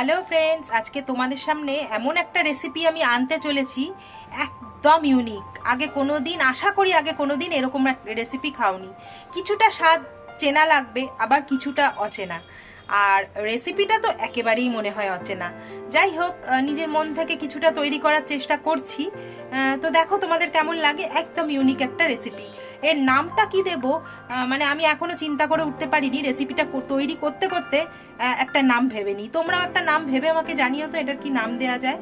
Hello friends আজকে তোমাদের সামনে এমন একটা রেসিপি আমি আনতে চলেছি, একদম ইউনিক আগে কোনো দিন আশা করি আগে কোনো দিন এরকম রেসিপি খাওনি। কিছুটা স্বাদ চেনা লাগবে, আবার কিছুটা অচেনা। আর রেসিপিটা তো একেবারেই মনে হয় অচেনা। যাই হোক নিজের মন থেকে কিছুটা তৈরি করার চেষ্টা করছি। তো দেখো তোমাদের কেমন লাগে, একদম ইউনিক একটা রেসিপি এর নামটা কি দেব? মানে আমি এখনও চিন্তা করে উঠতে পারিনি রেসিপিটা তৈরি করতে করতে একটা নাম ভেবে নিই তোমরাও একটা নাম ভেবে আমাকে জানিও তো এটার কি নাম দেওয়া যায়।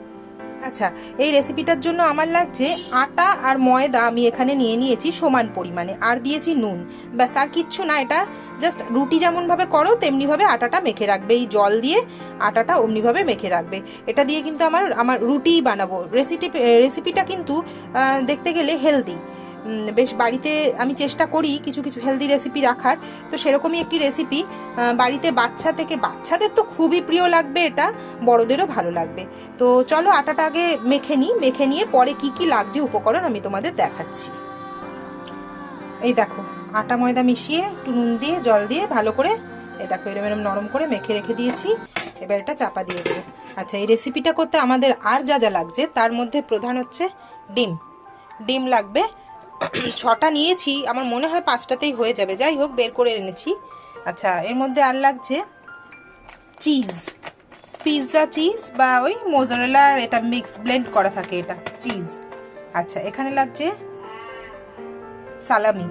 আচ্ছা এই রেসিপিটার জন্য আমার লাগছে আটা আর ময়দা আমি এখানে নিয়ে নিয়েছি সমান পরিমাণে। আর দিয়েছি নুন। ব্যাস, আর কিচ্ছু না, এটা জাস্ট রুটি যেমন ভাবে করো তেমনি ভাবে আটাটা মেখে রাখবে। এই জল দিয়ে আটাটা অমনি ভাবে মেখে রাখবে। এটা দিয়ে কিন্তু আমার আমার রুটিই বানাবো। রেসিপি রেসিপিটা কিন্তু দেখতে গেলে হেলদি বেশ বাড়িতে আমি চেষ্টা করি কিছু কিছু হেলদি রেসিপি রাখার। তো সেরকমই একটি রেসিপি বাড়িতে বাচ্চা থেকে, বাচ্চাদের তো খুবই প্রিয় লাগবে এটা, বড়দেরও ভালো লাগবে। তো চলো আটাটা আগে মেখে নিই, মেখে নিয়ে পরে কি কি লাগছে উপকরণ আমি তোমাদের দেখাচ্ছি। এই দেখো, আটা, ময়দা মিশিয়ে একটু নুন দিয়ে, জল দিয়ে ভালো করে এই দেখো এরম এরম নরম করে মেখে রেখে দিয়েছি। এবার এটা চাপা দিয়ে দেবো। আচ্ছা এই রেসিপিটা করতে আমাদের আর যা যা লাগছে, তার মধ্যে প্রধান হচ্ছে ডিম। ডিম লাগবে ছটা নিয়েছি, আমার মনে হয় পাঁচটাতেই হয়ে যাবে। যাই হোক, বের করে এনেছি। আচ্ছা এর মধ্যে আর লাগছে চিজ। পিৎজা চিজ বা ওই মোজারেলার এটা মিক্স, ব্লেন্ড করা থাকে এটা, চিজ। আচ্ছা এখানে লাগছে সালামি।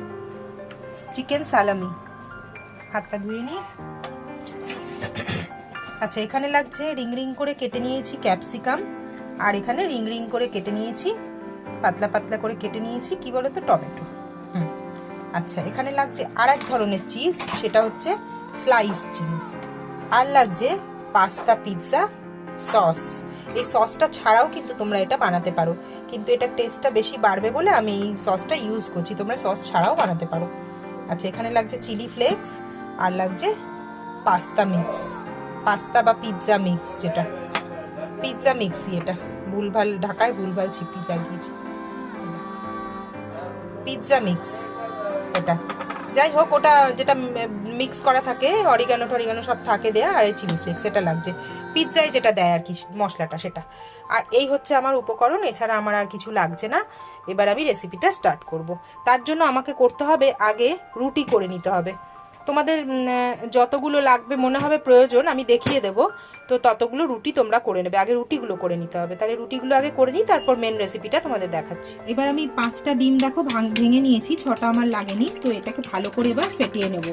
চিকেন সালামি। হাতটা ধুয়ে নিই। আচ্ছা এখানে লাগছে রিং রিং করে কেটে নিয়েছি ক্যাপসিকাম। আর এখানে রিং রিং করে কেটে নিয়েছি পাতলা পাতলা করে কেটে নিয়েছি, কি বলতো, টমেটো। হুম। আচ্ছা এখানে লাগছে আর এক ধরনের চিজ, সেটা হচ্ছে স্লাইস চিজ। আর লাগছে পাস্তা পিৎজা সস। এই সসটা ছাড়াও কিন্তু তোমরা এটা বানাতে পারো। কিন্তু এটার টেস্টটা বেশি বাড়বে বলে আমি এই সসটা ইউজ করছি। তোমরা সস ছাড়াও বানাতে পারো। আচ্ছা এখানে লাগছে চিলি ফ্লেক্স, আর লাগছে পাস্তা মিক্স। পাস্তা বা পিৎজা মিক্স যেটা। পিৎজা মিক্সই এটা। ভুলভাল, ঢাকায় ভুলভাল ছিপি লাগিয়েছি। পিৎজা মিক্স এটা। যাই হোক, ওটা যেটা মিক্স করা থাকে অরিগানো টরিগানো সব থাকে দেয়া, আর এই চিলি ফ্লেক্স এটা লাগছে। পিৎজায় যেটা দেয় আর কি, মশলাটা সেটা। আর এই হচ্ছে আমার উপকরণ, এছাড়া আমার আর কিছু লাগছে না। এবার আমি রেসিপিটা স্টার্ট করব। তার জন্য আমাকে করতে হবে আগে রুটি করে নিতে হবে। তোমাদের যতগুলো লাগবে, মনে হবে প্রয়োজন, আমি দেখিয়ে দেব। তো ততগুলো রুটি তোমরা করে নেবে। আগে রুটিগুলো করে নিতে হবে। তাহলে রুটিগুলো আগে করে নিই, তারপর মেন রেসিপিটা তোমাদের দেখাচ্ছি। এবার আমি পাঁচটা ডিম দেখো ভাঙ নিয়েছি, ছটা আমার লাগেনি। তো এটাকে ভালো করে এবার ফেটিয়ে নেব।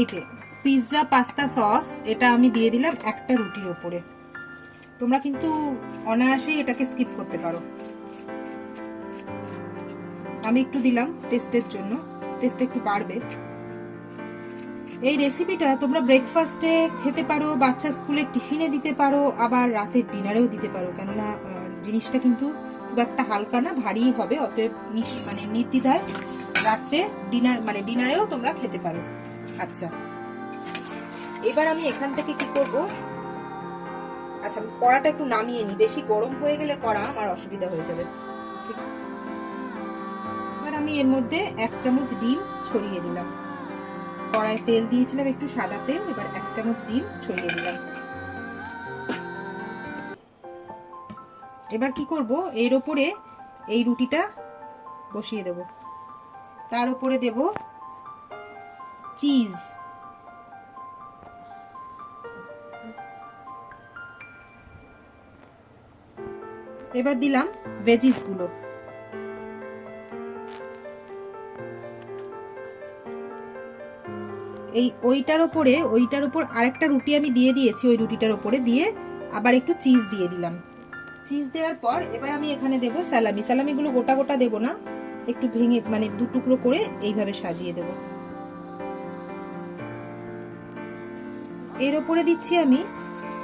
এই যে পিৎজা পাস্তা সস এটা আমি দিয়ে দিলাম একটা রুটির ওপরে। তোমরা কিন্তু অনায়াসেই এটাকে স্কিপ করতে পারো। আমি একটু দিলাম টেস্টের জন্য। টেস্ট একটু বাড়বে। এই রেসিপিটা তোমরা ব্রেকফাস্টে খেতে পারো, বাচ্চা স্কুলে টিফিনে দিতে পারো, আবার রাতের ডিনারেও দিতে পারো। কেননা জিনিসটা কিন্তু খুব একটা হালকা না, ভারী হবে, অতএব মানে নির্দ্বিধায় রাত্রে ডিনার মানে ডিনারেও তোমরা খেতে পারো। আচ্ছা। এবার আমি এখান থেকে কি করব? আচ্ছা আমি কড়াটা একটু নামিয়ে নিই। বেশি গরম হয়ে গেলে কড়া আমার অসুবিধা হয়ে যাবে। এবার আমি এর মধ্যে এক চামচ ডিম ছড়িয়ে দিলাম। কড়াই তেল দিয়েছিলাম একটু সাদা তেল, এবার এক চামচ ডিম ছড়িয়ে দিলাম। এবার কি করব? এর ওপরে এই রুটিটা বসিয়ে দেব। তার উপরে দেব চিজ। এবার দিলাম ভেজিস এই ওইটার ওপরে, ওইটার ওপর আরেকটা রুটি আমি দিয়ে দিয়েছি ওই রুটিটার ওপরে দিয়ে, আবার একটু চিজ দিয়ে দিলাম। চিজ দেওয়ার পর এবার আমি এখানে দেব স্যালামি স্যালামিগুলো গোটা গোটা দেব না, একটু ভেঙে মানে দু টুকরো করে এইভাবে সাজিয়ে দেব। এর ওপরে দিচ্ছি আমি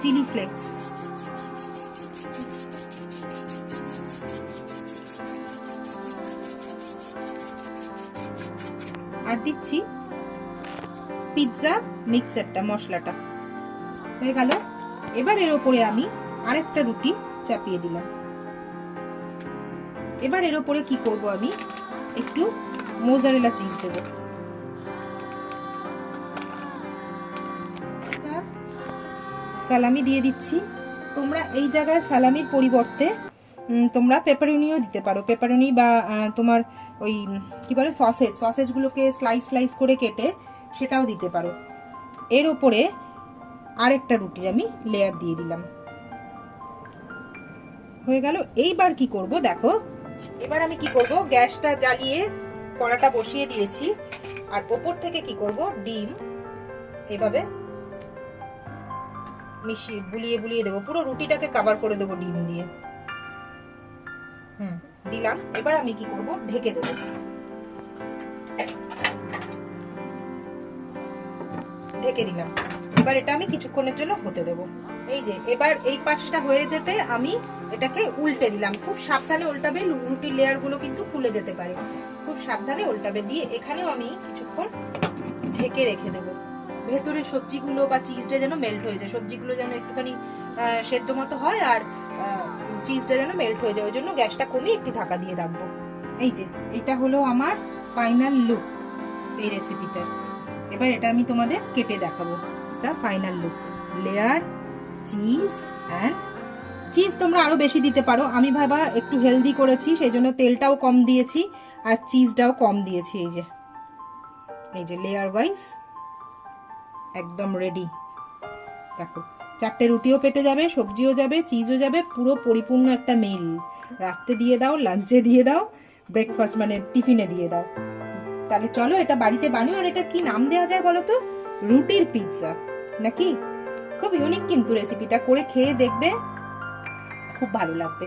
চিলি ফ্লেক্স আর দিচ্ছি পিৎজা, মিক্সারটা, মশলাটা। হয়ে গেল। এবার এর ওপরে আমি আরেকটা রুটি চাপিয়ে দিলাম। এবার এর ওপরে কি করব আমি? একটু মোজারেলা চিজ দেব। স্যালামি দিয়ে দিচ্ছি। তোমরা এই জায়গায় স্যালামির পরিবর্তে তোমরা পেপারুনিও দিতে পারো। পেপারুনি বা তোমার ওই কি বলে, সসেজ। সসেজগুলোকে স্লাইস স্লাইস করে কেটে সেটাও দিতে পারো। এর ওপরে আরেকটা রুটির আমি লেয়ার দিয়ে দিলাম। হয়ে গেল। এইবার কি করব দেখো? এবার আমি কি করব? গ্যাসটা জ্বালিয়ে কড়াটা বসিয়ে দিয়েছি। আর ওপর থেকে কি করব? ডিম। এভাবে মিশিয়ে, বুলিয়ে বুলিয়ে দেবো। পুরো রুটিটাকে কভার করে দেবো ডিম দিয়ে। হুম, দিলাম। এবার আমি কি করব? ঢেকে দেবো। ঢেকে দিলাম। এবার এটা আমি কিছুক্ষণের জন্য হতে দেবো। এই যে, এবার এই পাশটা হয়ে যেতে আমি এটাকে উল্টে দিলাম। খুব সাবধানে উল্টাবে রুটির লেয়ারগুলো কিন্তু খুলে যেতে পারে। খুব সাবধানে উল্টাবে। দিয়ে এখানেও আমি কিছুক্ষণ ঢেকে রেখে দেবো। ভেতরে সবজিগুলো বা চিজটা যেন মেল্ট হয়ে যায়। সবজিগুলো যেন একটুখানি সেদ্ধ মতো হয় আর চিজটা যেন মেল্ট হয়ে যায়। ওই জন্য গ্যাসটা কমিয়ে একটু ঢাকা দিয়ে রাখব। এই যে, এটা হলো আমার ফাইনাল লুক এই রেসিপিটার এবার এটা আমি তোমাদের কেটে দেখাবো। The final look layer cheese and cheese তোমরা আরও বেশি দিতে পারো। আমি ভাবা একটু হেলদি করেছি সেই জন্য তেলটাও কম দিয়েছি আর চিজটাও কম দিয়েছি। এই যে এই যে লেয়ার ওয়াইজ একদম রেডি দেখো, চারটে রুটিও পেটে যাবে, সবজিও যাবে চিজও যাবে, পুরো পরিপূর্ণ একটা মিল রাত্রে দিয়ে দাও লাঞ্চে দিয়ে দাও ব্রেকফাস্ট মানে টিফিনে দিয়ে দাও। তাহলে চলো এটা বাড়িতে বানিও আর এটার কি নাম দেওয়া যায় বলো তো? রুটির পিৎজা নাকি? খুব ইউনিক কিন্তু রেসিপিটা করে খেয়ে দেখবে। খুব ভালো লাগবে।